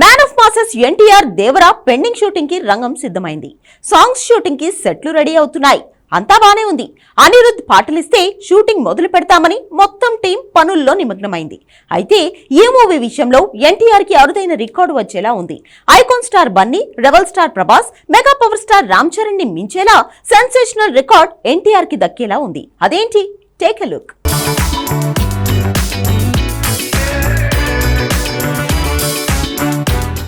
Man of masses NTR Devara pending షూటింగ్కి రంగం సిద్ధమైంది. సాంగ్స్ షూటింగ్కి సెట్లు రెడీ అవుతున్నాయి. అంతా బానే ఉంది. అనిరుద్ పాటలిస్తే షూటింగ్ మొదలు పెడతామని మొత్తం టీం పనుల్లో నిమగ్నమైంది. అయితే ఈ మూవీ విషయంలో ఎన్టీఆర్కి అరుదైన రికార్డు వచ్చేలా ఉంది. Icon star Bunny rebel star Prabhas mega power star Ram చరణ్ని మించేలా సెన్సేషనల్ రికార్డ్ ఎన్టీఆర్కి దక్కేలా ఉంది. అదేంటి? టేక్ ఎ లుక్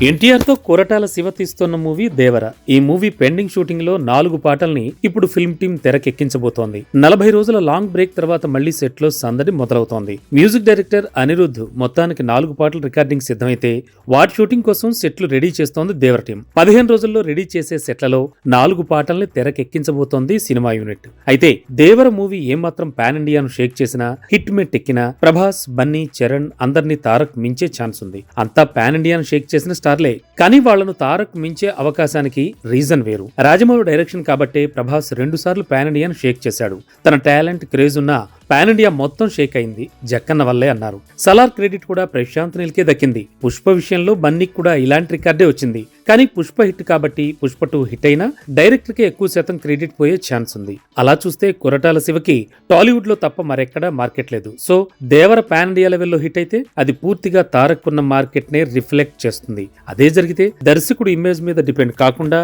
ఎన్టీఆర్తో కొరటాల శివ తీస్తున్న మూవీ దేవర. ఈ మూవీ పెండింగ్ షూటింగ్లో నాలుగు పాటల్ని ఇప్పుడు ఫిల్మ్ టీం తెరకెక్కించబోతోంది. నలభై రోజుల లాంగ్ బ్రేక్ తర్వాత మళ్ళీ సెట్లో సందడి మొదలవుతోంది. మ్యూజిక్ డైరెక్టర్ అనిరుద్ధ్ మొత్తానికి నాలుగు పాటల రికార్డింగ్ సిద్ధమైతే వాటి షూటింగ్ కోసం సెట్లు రెడీ చేస్తోంది దేవర టీం పదిహేను రోజుల్లో రెడీ చేసే సెట్లలో నాలుగు పాటల్ని తెరకెక్కించబోతోంది సినిమా యూనిట్. అయితే దేవర మూవీ ఏమాత్రం పాన్ ఇండియాను షేక్ చేసినా హిట్ మెట్ ఎక్కినా ప్రభాస్ బన్నీ చరణ్ అందరినీ తారక్ మించే ఛాన్స్ ఉంది అంతా పాన్ ఇండియాను షేక్ చేసిన స్టార్లే కానీ వాళ్ళను తారక్ మించే అవకాశానికి రీజన్ వేరు. రాజమౌళి డైరెక్షన్ కాబట్టే ప్రభాస్ రెండు సార్లు పాన్ ఇండియాను షేక్ చేశాడు. తన టాలెంట్ క్రేజ్ ఉన్న పాన్ ఇండియా మొత్తం షేక్ అయింది జక్కన్న వల్లే అన్నారు. సలార్ క్రెడిట్ కూడా ప్రశాంత్ నీల్కే దక్కింది. పుష్ప విషయంలో బన్నీకి కూడా ఇలాంటి రికార్డే వచ్చింది. కానీ పుష్ప హిట్ కాబట్టి పుష్ప టూ హిట్ అయినా డైరెక్టర్కే ఎక్కువ శాతం క్రెడిట్ పోయే ఛాన్స్ ఉంది. అలా చూస్తే కొరటాల శివకి టాలీవుడ్లో తప్ప మరెక్కడా మార్కెట్ లేదు. సో దేవర పాన్ ఇండియా లెవెల్లో హిట్ అయితే అది పూర్తిగా తారక్కున్న మార్కెట్ నే రిఫ్లెక్ట్ చేస్తుంది. అదే జరిగితే దర్శకుడు ఇమేజ్ మీద డిపెండ్ కాకుండా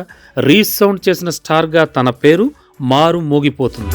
రీసౌండ్ చేసిన స్టార్గా తన పేరు మారు మోగిపోతుంది.